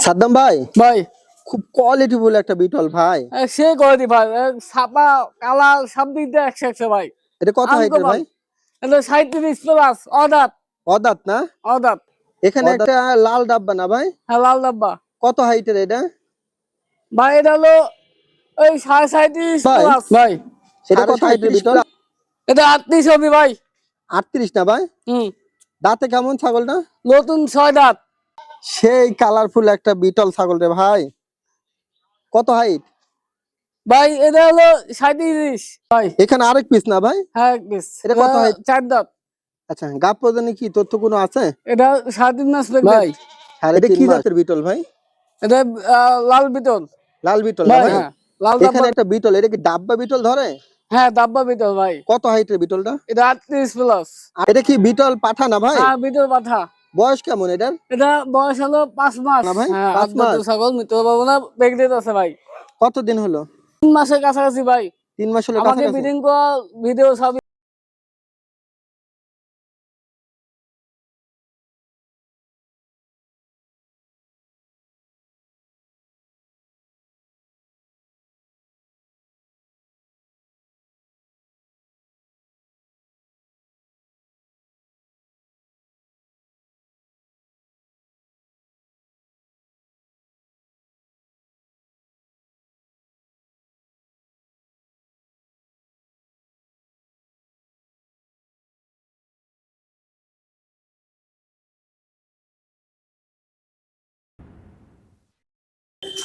সাদ্দাম ভাই? ভাই। খুব কোয়ালিটিফুল একটা বিটল ভাই। সে দি ভাই। এ, ছাপা কালার সব দিক দিয়ে একশো একশো ভাই। এটা কত হাইটের। ভাই? এটা সাঁত্রিশ প্লাস অদাত। অদাত না? অদাত। এখানে একটা লাল ডাব্বা না ভাই? হ্যাঁ লাল ডাব্বা। কত হাইটের এটা? ভাই এটা হলো ওই সাড়ে সাঁত্রিশ। প্লাস ভাই এটা কত হাইটের বিটল? এটা আটত্রিশ হবে ভাই। আটত্রিশ না ভাই? হুম। দাঁতে কেমন ছাগলটা? নতুন ছয় দাঁত। সেই কালারফুল একটা বিটল ছাগল রে ভাই। কত হাইট ভাই এটা হলো সাঁত্রিশ ভাই। এখানে আরেক পিস না ভাই? হ্যাঁ এটা কত height? চার দাঁত। আচ্ছা গাপ প্রদানে কি তথ্য কোনো আছে? এটা সাড়ে তিন মাস ভাই আর এটা কি জাতের বিটল ভাই? এটা আহ, লাল লাল বিটল ভাই হ্যাঁ লাল এখানে একটা বিটল এটা কি ডাব্বা বিটল ধরে? হ্যাঁ ডাব্বা বিতল ভাই। কত হাইটের বিটলটা? এটা আটত্রিশ প্লাস এটা কি বিটল পাঠা না ভাই? হ্যাঁ বিতল পাঠা। বয়স কেমন এটার এটা বয়স হলো পাঁচ মাস। না ভাই, হ্যাঁ পাঁচ মাস? ছাগল মৃত্যু পাবো না প্রেগনেন্ট আছে ভাই। কতদিন হলো? তিন মাসের কাছাকাছি ভাই। তিন মাস হলো আমাকে? বিডিং ভিডিও সব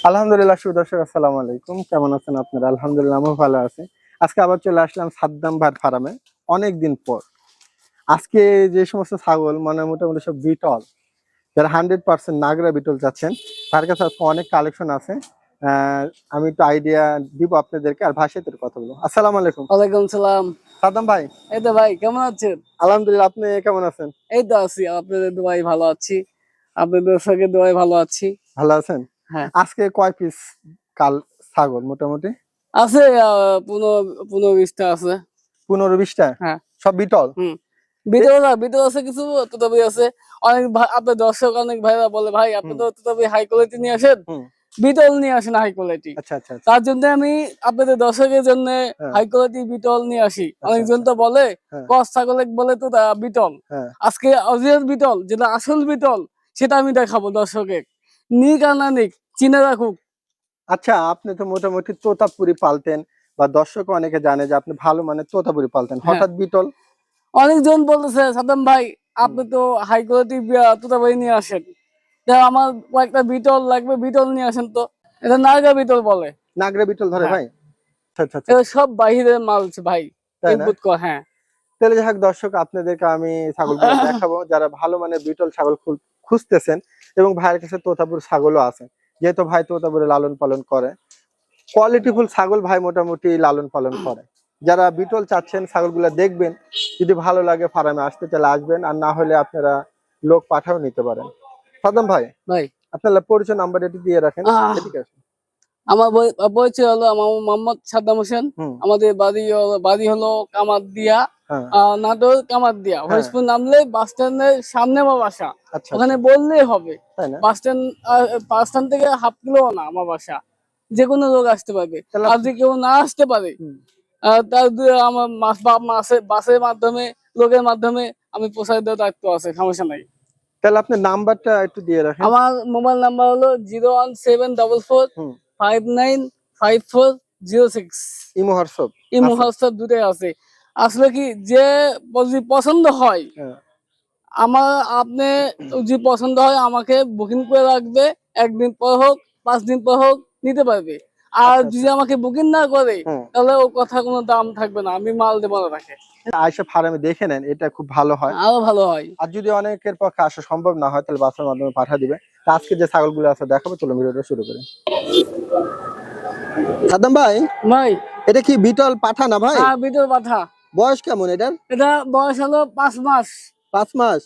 আলহামদুলিল্লাহ সুদর্শক আসসালামু আলাইকুম। কেমন আছেন আপনারা? আলহামদুলিল্লাহ আমিও ভালো আছি। আজকে আবার চলে আসলাম সাদ্দাম ভার ফার্মে অনেক দিন পর। আজকে যে সমস্ত ছাগল মানে মোটামুটি সব বিটল যারা হান্ড্রেড পার্সেন্ট নাগরা বিটল যাচ্ছেন তার কাছে আজকে অনেক কালেকশন আছে। আমি একটু আইডিয়া দিব আপনাদেরকে আর ভাষাতের কথা বলব। আসসালামু আলাইকুম। ওয়ালাইকুম সালাম। সাদ্দাম ভাই। এই তো ভাই কেমন আছেন? আলহামদুলিল্লাহ আপনি কেমন আছেন? এই তো আছি আপনাদের দোয়াই ভালো আছি। আপনাদের সঙ্গে দোয়াই ভালো আছি। ভালো আছেন। আজকে কয় পিস কাল ছাগল মোটামুটি? আছে পনেরো পনেরো বিশটা আছে। পনেরো বিশটা? হ্যাঁ। সব বিটল? না ভিডিও আছে কিছু তোতাবি আছে। অনেক আপনার দর্শক অনেক ভাইরা বলে ভাই আপনি তো তোতাবি হাই কোয়ালিটি নিয়ে আসেন। বিটল নিয়ে আসেন হাই কোয়ালিটি আচ্ছা আচ্ছা আচ্ছা। তার জন্য আমি আপনাদের দর্শকের জন্য হ্যাঁ। হাই কোয়ালিটি বিটল নিয়ে আসি। আচ্ছা, অনেকজন তো বলে হ্যাঁ। কস ছাগলে বলে তো বিটল। হ্যাঁ। আজকে অরিজিনাল বিটল যেটা আসল বিটল সেটা আমি দেখাবো দর্শকে নিক আর না নিক চিনে রাখুক। আচ্ছা আপনি তো মোটামুটি তোতাপুরি পালতেন বা দর্শক অনেকে জানে যে আপনি ভালো মানে তোতাপুরি পালতেন। হ্যাঁ। হঠাৎ বিটল? অনেকজন বলতেছে সাদ্দাম ভাই আপনি তো হাই কোয়ালিটি তোতাবাই নিয়ে আসেন। আমার কয়েকটা বিটল লাগবে বিটল নিয়ে আসেন তো। এটা নাগা বিটল বলে। নাগরা বিটল ধরে হ্যাঁ। ভাই? আচ্ছা আচ্ছা আচ্ছা, এটা সব বাহিরের মাল ভাই ইনপুট কর হ্যাঁ। তাহলে যাই হোক দর্শক আপনাদেরকে আমি ছাগল দেখাবো। যারা ভালো মানে বিটল ছাগল খুঁজতেছেন এবং ভাইয়ের কাছে তোতাপুর ছাগলও আছে। যেহেতু ভাই তোতাপুরে লালন পালন করে কোয়ালিটিফুল ছাগল ভাই মোটামুটি লালন পালন করে। যারা বিটল চাচ্ছেন ছাগলগুলো দেখবেন যদি ভালো লাগে ফার্মে আসতে চাইলে আসবেন আর না হলে আপনারা লোক পাঠাও নিতে পারেন। সাদম ভাই ভাই। আপনার পরিচয় নাম্বার এটি দিয়ে রাখেন ঠিক আছে আমার বই- পরিচয় হলো আমার মোহাম্মদ সাদ্দাম হোসেন। আমাদের বাড়ি হলো- বাড়ি হলো কামার দিয়া হ্যাঁ নাটোর কামার দিয়া। হরিশপুর নামলে বাস স্ট্যান্ডের সামনে আমার বাসা। আচ্ছা ওখানে বললেই হবে। বাস স্ট্যান্ড বাস স্ট্যান্ড থেকে হাফ কিলো না আমার বাসা। যে কোনো লোক আসতে পারবে। আর যদি কেউ না আসতে পারে তার আমার মাস বা মাসে বাসের মাধ্যমে লোকের মাধ্যমে আমি প্রসার দেওয়ার দায়িত্ব আছে সমস্যা নাই। তাহলে আপনার নাম্বারটা একটু দিয়ে রাখেন। আমার মোবাইল নাম্বার হলো zero one seven double four five nine five four zero six. Imo WhatsApp. আছে। মুহূর্তে দুটোই আছে। আসলে কি যে যদি পছন্দ হয় হ্যাঁ। আমার আপনি যদি পছন্দ হয় আমাকে বুকিং করে রাখবে একদিন পর হোক পাঁচ দিন পর হোক নিতে পারবে। আর আচ্ছা, যদি আমাকে বুকিং না করে তাহলে ও কথা কোনো দাম থাকবে না আমি মাল দেবো না তাকে। আয়সা ফার্মে দেখে নেন এটা খুব ভালো হয়। আরও ভালো হয়। আর যদি অনেকের পক্ষে আসা সম্ভব না হয় তাহলে বাসার মাধ্যমে পাঠা দিবে আজকে যে ছাগলগুলো আছে দেখাবো চলো ভিডিওটা শুরু করি। সাদ্দাম ভাই ভাই। এটা কি বিটল পাঠা না ভাই? হ্যাঁ ভিতর কথা বয়স কেমন এটার? এটা বয়স হলো পাঁচ মাস। পাঁচ মাস।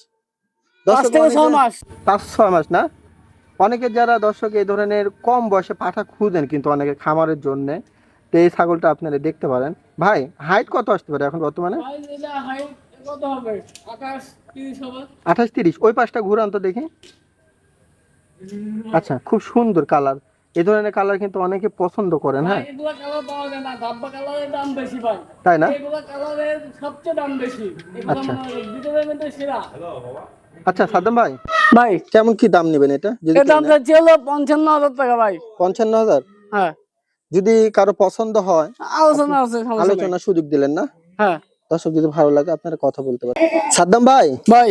পাঁচ থেকে ছয় মাস। পাঁচ ছয় মাস না? অনেকে যারা দর্শক এই ধরনের কম বয়সে পাঠা খুঁজেন কিন্তু অনেকে খামারের জন্য তো এই ছাগলটা আপনারা দেখতে পারেন। ভাই হাইট কত আসতে পারে এখন বর্তমানে? আঠাশ তিরিশ ওই পাশটা ঘুরান তো দেখি। আচ্ছা খুব সুন্দর কালার এই ধরনের কালার কিন্তু অনেকে পছন্দ করেন হ্যাঁ? এগুলা কালার পাওয়া যায় না। ধাব্বা কালারের দাম বেশি ভাই। তাই না? এগুলা কালারের সবচেয়ে দাম বেশি। আচ্ছা। মনে হয় ভিতরের মধ্যে সেরা। আচ্ছা সাদ্দাম ভাই ভাই কেমন কি দাম নেবেন এটা? এর দাম হলো পঞ্চান্ন হাজার টাকা ভাই। পঞ্চান্ন হাজার? হ্যাঁ। যদি কারও পছন্দ হয় আলোচনা আছে আলোচনা সুযোগ দিলেন না? হ্যাঁ। দর্শক যদি ভালো লাগে আপনারা কথা বলতে পারেন। সাদ্দাম ভাই ভাই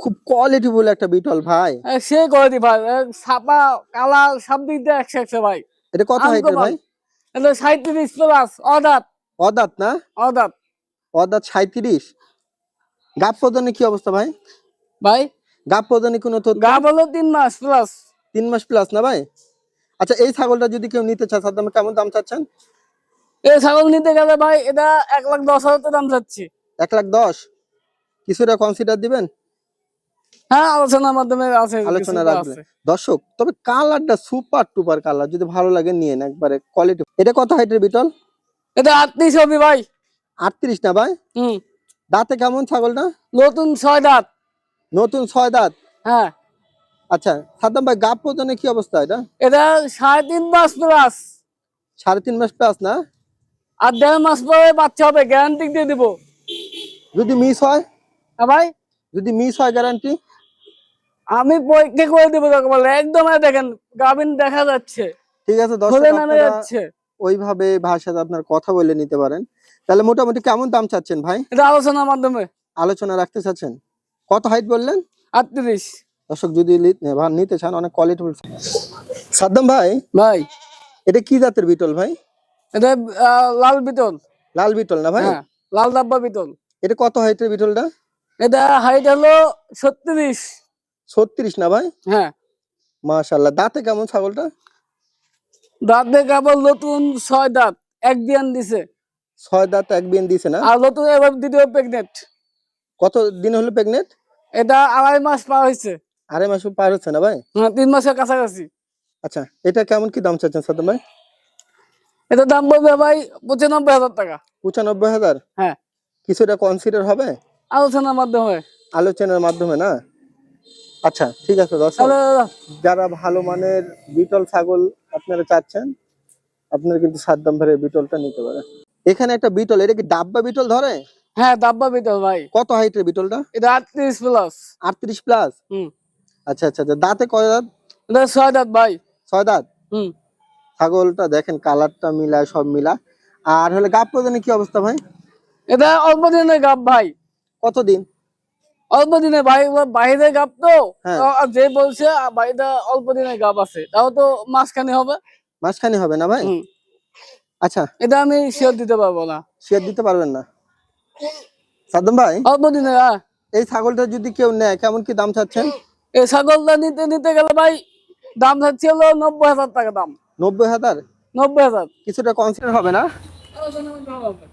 খুব কোয়ালিটিফুল একটা বিটল ভাই। সে দি ভাই। ছাপা কালার সব দিক দিয়ে একশো একশো ভাই। এটা কত হাইটের ভাই? এটা সাঁত্রিশ প্লাস অদাত। অদাত না? অদাত। অদাত সাঁত্রিশ গাপ প্রদানে কি অবস্থা ভাই? ভাই? গাপ প্রদানে কোনো তথ্য? গা বলো তিন মাস প্লাস তিন মাস প্লাস না ভাই? আচ্ছা এই ছাগলটা যদি কেউ নিতে চায় সাদ্দাম কেমন দাম চাচ্ছেন? এই ছাগল নিতে গেলে ভাই এটা এক লাখ দশ হাজার দাম চাচ্ছি। এক লাখ দশ? কিছুটা কনসিডার দিবেন? হ্যাঁ আলোচনার মাধ্যমে আছে আলোচনা আছে। দর্শক তবে কালারটা সুপার টুপার কালার যদি ভালো লাগে নিয়ে নেন একবারে কোয়ালিটি এটা কত হাইটের বিটল? এটা আটত্রিশ হবে ভাই। আটত্রিশ না ভাই? হুম। দাঁতে কেমন ছাগলটা? নতুন ছয় দাঁত। নতুন ছয় দাঁত? হ্যাঁ। আচ্ছা সাদ্দাম ভাই গাপ প্রদানে কি অবস্থা এটা? এটা সাড়ে তিন মাস প্লাস। সাড়ে তিন মাস প্লাস না? আর দেড় মাস পরে বাচ্চা হবে গ্যারান্টি দিয়ে দিব। যদি মিস হয়? হ্যাঁ ভাই। যদি মিস হয় গ্যারান্টি আমি পরীক্ষা করে দেবো বলে। একদম দেখেন গাভিন দেখা যাচ্ছে। ঠিক আছে যাচ্ছে। ওইভাবে সাথে আপনার কথা বলে নিতে পারেন। তাহলে মোটামুটি কেমন দাম চাচ্ছেন ভাই? এটা আলোচনার মাধ্যমে। আলোচনা রাখতে চাচ্ছেন? কত হাইট বললেন? আটত্রিশ। দর্শক যদি নিতে চান অনেক কোয়ালিটি সাদ্দাম ভাই ভাই। এটা কি জাতের বিটল ভাই? এটা লাল বিতল লাল বিটল না ভাই? হ্যাঁ লাল ডাব্বা বিতল এটা কত হাইটের বিটলটা? এটা হাইট হলো ছত্রিশ। ছত্রিশ না ভাই? হ্যাঁ। মাশাল্লাহ দাঁতে কেমন ছাগলটা? দাঁত আবার নতুন ছয় দাঁত এক বিয়ান দিছে। ছয় দাঁত এক বিন দিছে না? আর নতুন এবার দ্বিতীয় প্রেগনেন্ট কত দিন হলো প্রেগনেন্ট এটা আড়াই মাস পার হয়েছে। আড়াই মাস পার হচ্ছে না ভাই? হ্যাঁ তিন মাসের কাছাকাছি। আচ্ছা এটা কেমন কি দাম চাচ্ছেন সাদ্দাম ভাই? এটা দাম পড়বে ভাই পঁচানব্বই হাজার টাকা। পঁচানব্বই হাজার? হ্যাঁ। কিছুটা কনসিডার হবে? আলোচনার মাধ্যমে। আলোচনার মাধ্যমে না? আচ্ছা ঠিক আছে দর্শক। যারা ভালো মানের বিটল ছাগল আপনারা চাচ্ছেন আপনারা কিন্তু সাদ্দাম ভাইয়ের বিটলটা নিতে পারেন। এখানে একটা বিটল এটা কি ডাব্বা বিটল ধরে? হ্যাঁ ডাব্বা বিটল ভাই। কত হাইটের বিটলটা? এটা আটত্রিশ প্লাস আটত্রিশ প্লাস হুম। আচ্ছা আচ্ছা আচ্ছা দাঁতে কয় দাঁত? এটা ছয় দাঁত ভাই। ছয় দাঁত? হুম। ছাগলটা দেখেন কালারটা মিলা সব মিলা আর হলে গাপ প্রদানে কি অবস্থা ভাই? এটা অল্প দিনের গাপ ভাই। কতদিন? অল্প দিনে ভাই বাইরে গাপ তো হ্যাঁ। যে বলছে বাড়িটা অল্প দিনে গাপ আছে। তাও তো মাঝখানে হবে। মাঝখানে হবে না ভাই? আচ্ছা। এটা আমি শেয়ার দিতে পারব না। শেয়ার দিতে পারবেন না। সাদ্দাম ভাই? অল্প দিনে এই ছাগলটা যদি কেউ নেয় কেমন কি দাম চাচ্ছেন? এই ছাগলটা নিতে নিতে গেলে ভাই দাম যাচ্ছে হলো নব্বই হাজার টাকা দাম। নব্বই হাজার? নব্বই হাজার। কিছুটা কনসিডার হবে না?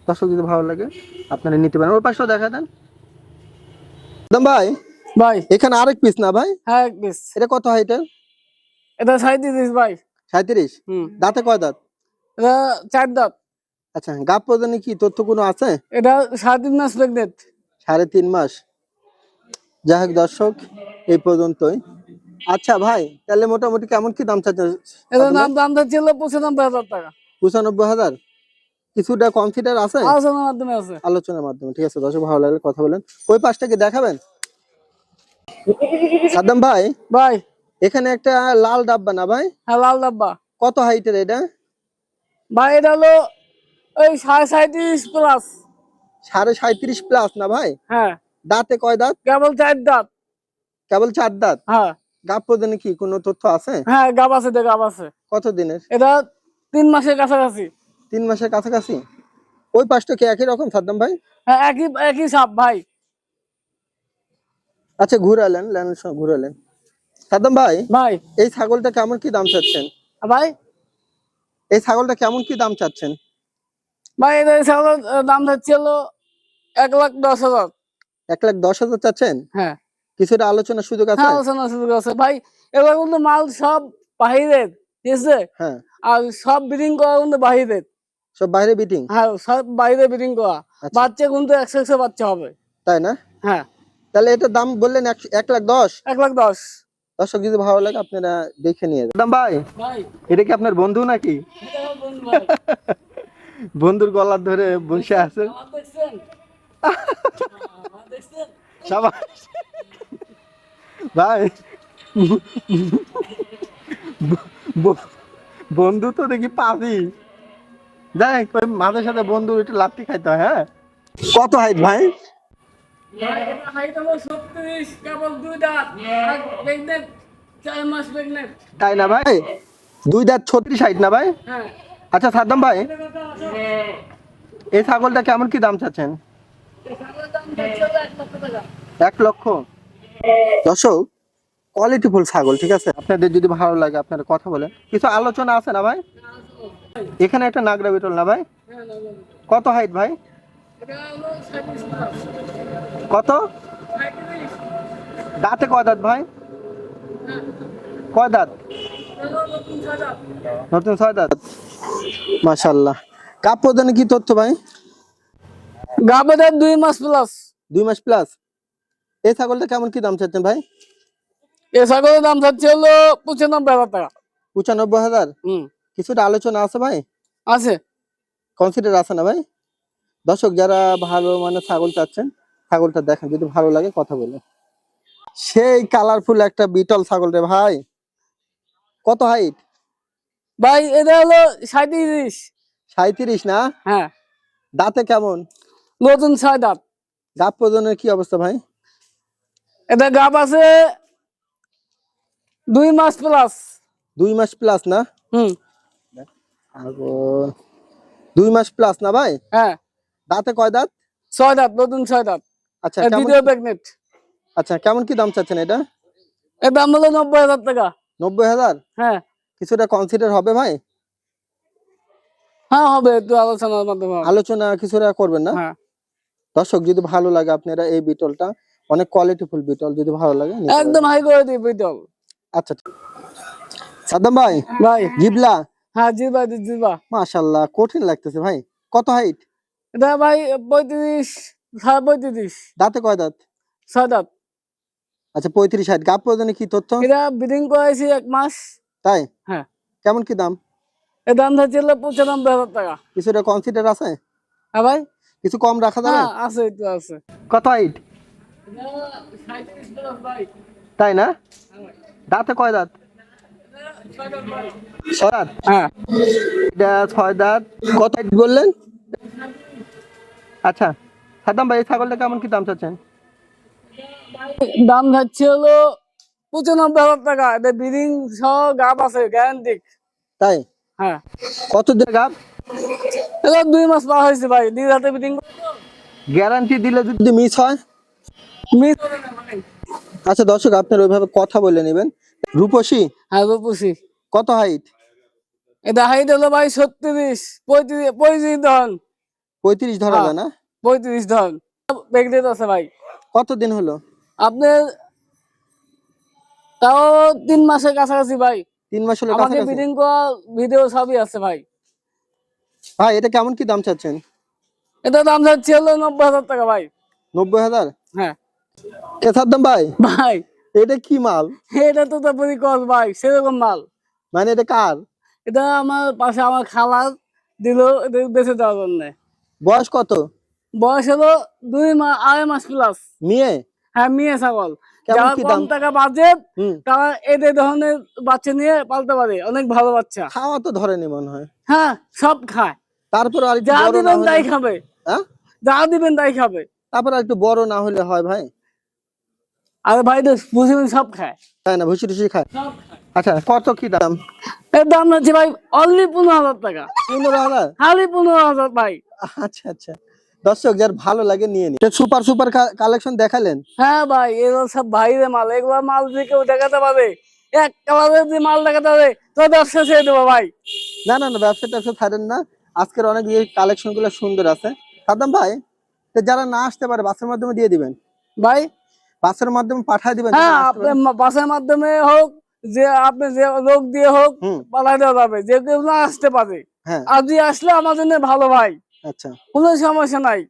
দর্শক যদি ভালো লাগে আপনারা নিতে পারেন। ওর পাশেও দেখা দেন। সাদ্দাম ভাই? ভাই। এখানে আরেক পিস না ভাই? হ্যাঁ এক piece। এটা কত হাইটের এটা? সাঁত্রিশ ভাই। সাঁত্রিশ হুম। দাঁতে কয় দাঁত? এটা চার দাঁত। আচ্ছা গাপ প্রদানে কি তথ্য কোনো আছে? এটা সাড়ে তিন মাস প্রেগনেন্ট সাড়ে তিন মাস। যাই হোক দর্শক এই পর্যন্তই। আচ্ছা ভাই তাহলে মোটামুটি কেমন কি দাম নাম দাম যাচ্ছে হলো পঁচানব্বই হাজার টাকা। পঁচানব্বই হাজার? কিছুটা কনসিডার আছে? আলোচনার মাধ্যমে আছে। আলোচনার মাধ্যমে ঠিক আছে দর্শক ভালো লাগলে কথা বলেন। ওই পাশটা কি দেখাবেন? সাদ্দাম ভাই? ভাই। এখানে একটা লাল ডাব্বা না ভাই? হ্যাঁ লাল ডাব্বা। কত হাইটের এটা? ভাই এটা হলো ওই সাড়ে সাঁত্রিশ প্লাস সাড়ে সাঁত্রিশ প্লাস না ভাই? হ্যাঁ। দাঁতে কয় দাঁত? কেবল চার দাঁত। কেবল চার দাঁত? হ্যাঁ। গাপ প্রদানে কি কোনো তথ্য আছে? হ্যাঁ গাব আছে গাব আছে। কত দিনের এটা তিন মাসের কাছাকাছি। তিন মাসের কাছাকাছি? ওই পাশটা কি একই রকম সাদ্দাম ভাই? হ্যাঁ একই একই সাপ ভাই। আচ্ছা ঘুরালেন লেন ঘুরালেন। সাদ্দাম ভাই ভাই। এই ছাগলটা কেমন কি দাম চাচ্ছেন? ভাই। এই ছাগলটা কেমন কি দাম চাচ্ছেন? ভাই এটা ছাগলের দাম হলো এক লাখ দশ হাজার। এক লাখ দশ হাজার চাচ্ছেন? হ্যাঁ। কিছুটা আলোচনার সুযোগ আছে? হ্যাঁ আলোচনা সুযোগ আছে। ভাই এবার কিন্তু মাল সব বাহিরের ঠিক আছে? হ্যাঁ। আর সব ব্রিডিং করা কিন্তু বাহিরের। সব বাইরে বিটিং হ্যাঁ সব বাইরে ব্রিডিং করা। আচ্ছা। বাচ্চা কিন্তু একশো একশো বাচ্চা হবে। তাই না? হ্যাঁ। তাহলে এটার দাম বললেন এক- এক লাখ দশ? এক লাখ দশ। দর্শক যদি ভালো লাগে আপনারা দেখে নিয়ে যান। ভাই ভাই। এটা কি আপনার বন্ধু নাকি? এটা আমার বন্ধু ভাই। বন্ধুর গলা ধরে বসে আছে ভাই বন্ধু তো দেখি পাবি দেখ ওই মাঝে সাথে বন্ধু একটু লাত্তি খাইতে হয় হ্যাঁ? কত হাইট ভাই? ভাই এটা হাইট হলো 36 কেবল দুই দাঁত আর প্রেগনেন্ট চার মাস প্রেগনেন্ট তাই না ভাই? দুই দাঁত ছত্রিশ হাইট না ভাই? আচ্ছা সাদ্দাম ভাই, এই ছাগলটা কেমন কি দাম চাচ্ছেন? এক লক্ষ। দর্শক কোয়ালিটি ফুল ছাগল, ঠিক আছে? আপনাদের যদি ভালো লাগে, আপনারা কথা বলেন। কিছু আলোচনা আছে না ভাই? এখানে একটা নাগরা বিটল না ভাই? হ্যাঁ। কত হাইট ভাই? এটা হলো 37 প্লাস কত? 35 দাঁতে কয় দাঁত ভাই? হ্যাঁ। কয় দাঁত? নতুন ছয় দাঁত। মাশাল্লাহ কাপ প্রদানে কি তথ্য ভাই? গাবেদের দুই মাস প্লাস দুই মাস প্লাস এই ছাগলটা কেমন কি দাম চাচ্ছেন ভাই? এই ছাগলের দাম যাচ্ছে হলো পঁচানব্বই হাজার টাকা। পঁচানব্বই হাজার? হুম। কিছুটা আলোচনা আছে ভাই? আছে। কনসিডার আছে না ভাই? দর্শক যারা ভালো মানে ছাগল চাচ্ছেন ছাগলটা দেখেন যদি ভালো লাগে কথা বলে সেই কালারফুল একটা বিটল ছাগল রে ভাই। কত হাইট ভাই এটা হলো সাঁত্রিশ সাঁত্রিশ না? হ্যাঁ। দাঁতে কেমন? নতুন ছয় দাঁত। গাপ প্রজনের কি অবস্থা ভাই? এটা গাব আছে দুই মাস প্লাস দুই মাস প্লাস না? হুম। দুই মাস প্লাস না ভাই? হ্যাঁ। দাঁতে কয় দাঁত? ছয় দাঁত নতুন ছয় দাঁত। আচ্ছা আচ্ছা কেমন কি দাম চাচ্ছেন এটা? এর দাম হলো নব্বই হাজার টাকা। নব্বই হাজার? হ্যাঁ। কিছুটা কনসিডার হবে ভাই? হ্যাঁ হবে একটু আলোচনার মাধ্যমে আলোচনা কিছুটা করবেন না? হ্যাঁ। দর্শক যদি ভালো লাগে আপনারা এই বিটলটা অনেক কোয়ালিটিফুল বিটল যদি ভালো লাগে একদম হাই করে দিই বিটল। আচ্ছা। সাদ্দাম ভাই ভাই। জিবলা হ্যাঁ জি ভাই জি ভাই মাশাল্লাহ কঠিন লাগতেছে ভাই। কত হাইট এটা ভাই পঁয়ত্রিশ সাড়ে পঁয়ত্রিশ। দাঁতে কয় দাঁত? ছয় দাঁত। আচ্ছা পঁয়ত্রিশ হাইট গাপ প্রয়োজনে কি তথ্য? এটা ব্রিডিং করেছি এক মাস। তাই? হ্যাঁ। কেমন কি দাম? এর দাম হলো পঁচানব্বই হাজার টাকা। কিছুটা কনসিডার আছে? হ্যাঁ ভাই। কিছু কম রাখা যাবে? হ্যাঁ আছে একটু আছে। কত হাইট তাই না? দাঁতে কয় দাঁত? দাঁত হ্যাঁ। এটা ছয় দাঁত কত বললেন? আচ্ছা। সাদ্দাম ভাই ছাগলটা কেমন কি দাম চাচ্ছেন? দাম যাচ্ছে হলো পঁচানব্বই হাজার টাকা। এটা ব্রিডিং সহ গাব আছে গ্যারান্টি তাই? হ্যাঁ। কত দিন গাপ এটা দুই মাস পার হয়েছে ভাই। দুই রাতে ব্রিডিং গ্যারান্টি দিলে যদি মিস হয়? মিস আচ্ছা দর্শক আপনার ওইভাবে কথা বলে নেবেন। রূপসী? হ্যাঁ রূপসী। কত হাইট এটা হাইট হলো ভাই ছত্রিশ পঁয়ত্রিশ পঁয়ত্রিশ ধন পঁয়ত্রিশ ধরা হ্যাঁ। যায় না? পঁয়ত্রিশ ধন প্রেগনেন্ট আছে ভাই। কতদিন হলো? আপনার তাও তিন মাসের কাছাকাছি ভাই। তিন মাস হলো আমাকে ব্রিডিং করা ভিডিও সবই আছে ভাই। ভাই এটা কেমন কি দাম চাচ্ছেন? এটা দাম চাচ্ছি হলো নব্বই হাজার টাকা ভাই। নব্বই হাজার? হ্যাঁ। কে সাদ্দাম ভাই। ভাই। এটা কি মাল? এটা তো তারপরে কস ভাই সেরকম মাল। মানে এটা কার? এটা আমার পাশে আমার খালার দিল বেঁচে দেওয়ার জন্য। বয়স কত? বয়স হলো দুই মাস আড়াই মাস প্লাস মেয়ে? হ্যাঁ মেয়ে ছাগল। যারা কম? টাকা বাজেট তারা এদের ধরনের বাচ্চা নিয়ে পালতে পারে অনেক ভালো বাচ্চা। খাওয়া তো ধরেনি মনে হয়। হ্যাঁ সব খায়। তারপর আর যা দিবেন তাই খাবে। হ্যাঁ? যা দিবেন তাই খাবে। তারপর আর একটু বড় না হলে হয় ভাই। আর ভাই তো বুঝবেন সব খায়। তাই না ভুসি টুসি খায়। আচ্ছা কত কি দাম? এর দাম হচ্ছে ভাই অনলি পনেরো হাজার টাকা। পনেরো হাজার? খালি পনেরো হাজার ভাই। আচ্ছা আচ্ছা। দর্শক যার ভালো লাগে নিয়ে নি সুপার সুপার কালেকশন দেখালেন? হ্যাঁ ভাই এগুলো সব বাইরে মাল এগুলো মাল যে কেউ দেখাতে পারবে। এক কালারের যে মাল দেখাতে পারবে তো ব্যবসা ছেড়ে দেবো ভাই। না না না ব্যবসা ট্যাবসা ছাড়েন না। আজকের অনেক ইয়ে কালেকশনগুলো সুন্দর আছে। সাদ্দাম ভাই যারা না আসতে পারে বাসের মাধ্যমে দিয়ে দিবেন। ভাই বাসের মাধ্যমে পাঠিয়ে দিবেন হ্যাঁ বাসের মাধ্যমে হোক যে আপনি যে লোক দিয়ে হোক পাঠাই দেওয়া যাবে। যে কেউ না আসতে পারে। হ্যাঁ। আর যে আসলে আমার জন্য ভালো ভাই আচ্ছা। কোনো সমস্যা নাই।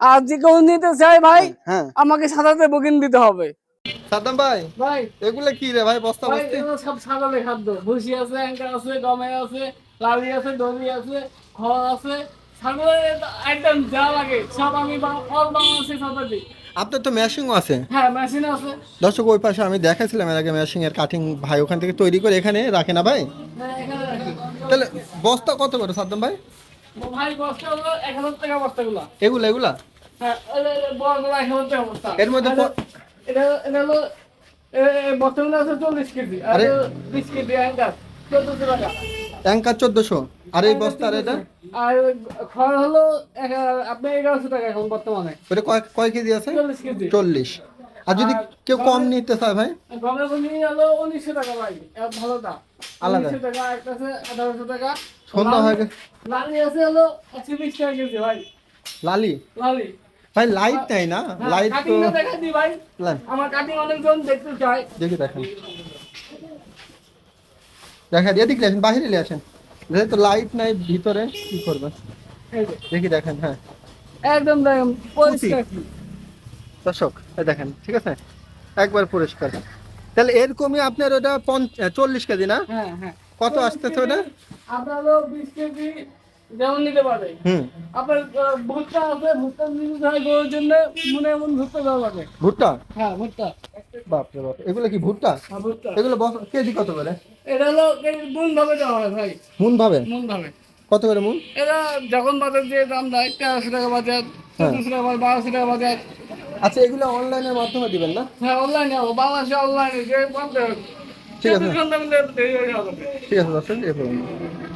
আর যে কেউ নিতে চাই ভাই হ্যাঁ আমাকে সাদাতে বুকিং দিতে হবে। সাদ্দাম ভাই ভাই। এগুলো কি রে ভাই বস্তা ভাই সব ছাগলের খাদ্য। ভুসি আছে আছে গমে আছে লালি আছে দড়ি আছে খড় আছে। একদম যা লাগে সব আমি ফল বানাচ্ছি সাথে আপনার তো মেশিনও আছে। হ্যাঁ মেশিন আছে। দর্শক ওই পাশে আমি দেখাইছিলাম এর আগে মেশিং এর কাটিং ভাই ওখান থেকে তৈরি করে এখানে রাখে না ভাই? হ্যাঁ তাহলে বস্তা কত করে সাদ্দাম ভাই? ভাই বস্তা হলো এক হাজার টাকা বস্তাগুলো। এগুলা এগুলা? হ্যাঁ বড়গুলো এক হাজার টাকা বস্তা। এর মধ্যে এটা এটা হলো বস্তাগুলো আছে চল্লিশ কেজি। আর আরে- এটা বিশ কেজি অ্যাঙ্কার চোদ্দশো টাকা। অ্যাঙ্কার চোদ্দশো। আর এই বস্তা আর এটা? আর খড় হলো আপনার এগারোশো টাকা এখন বর্তমানে। ওটা কয় কয় কেজি আছে? চল্লিশ আর যদি কেউ কম নিতে চায় ভাই? গমের বনি হলো উনিশশো টাকা ভাই ভালোটা। আলাদা। টাকা একটা আছে আঠারোশো টাকা। সন্ধ্যা হয়ে গেছে। লালি আছে হলো একশো বিশ টাকা কেজি ভাই। লালি? লালি। ভাই লাইট নাই না? লাইট তো দেখা দি ভাই। আমার কাটিং অনেকজন দেখতে চায়। দেখি দেখেন। দেখেন এদিকে আসেন বাহিরে আসেন। যেহেতু লাইট নাই ভিতরে কি করবেন? দেখি দেখেন হ্যাঁ। একদম পরিষ্কার। দর্শক দেখেন ঠিক আছে? একবার পরিষ্কার। তাহলে এরকমই আপনার ওটা পঞ্চ- চল্লিশ কেজি না? হ্যাঁ হ্যাঁ। কত আসতেছে ওটা? আপনারও বিশ কেজি যেমন নিতে পারে হুম। আপনার ভুট্টা আছে ভুট্টা নিতে হয় গরুর জন্য মনে এমন ভুট্টা দেওয়া লাগে ভুট্টা? হ্যাঁ ভুট্টা। বাপরে বাপ এগুলো কি ভুট্টা? হ্যাঁ ভুট্টা। এগুলো কেজি কত করে? এটা হলো মন ভাবে দেওয়া হয় ভাই। মুন ভাবে? মন ভাবে। কত করে মুন? এটা যখন বাজার যে দাম দেয় তেরোশো টাকা বাজার চোদ্দশো টাকা বাজার বারোশো টাকা বাজার। আচ্ছা এগুলো অনলাইনের মাধ্যমে দিবেন না? হ্যাঁ অনলাইনে বাংলাদেশে অনলাইনে যে বলতে ঠিক আছে। ঠিক আছে পর্যন্ত।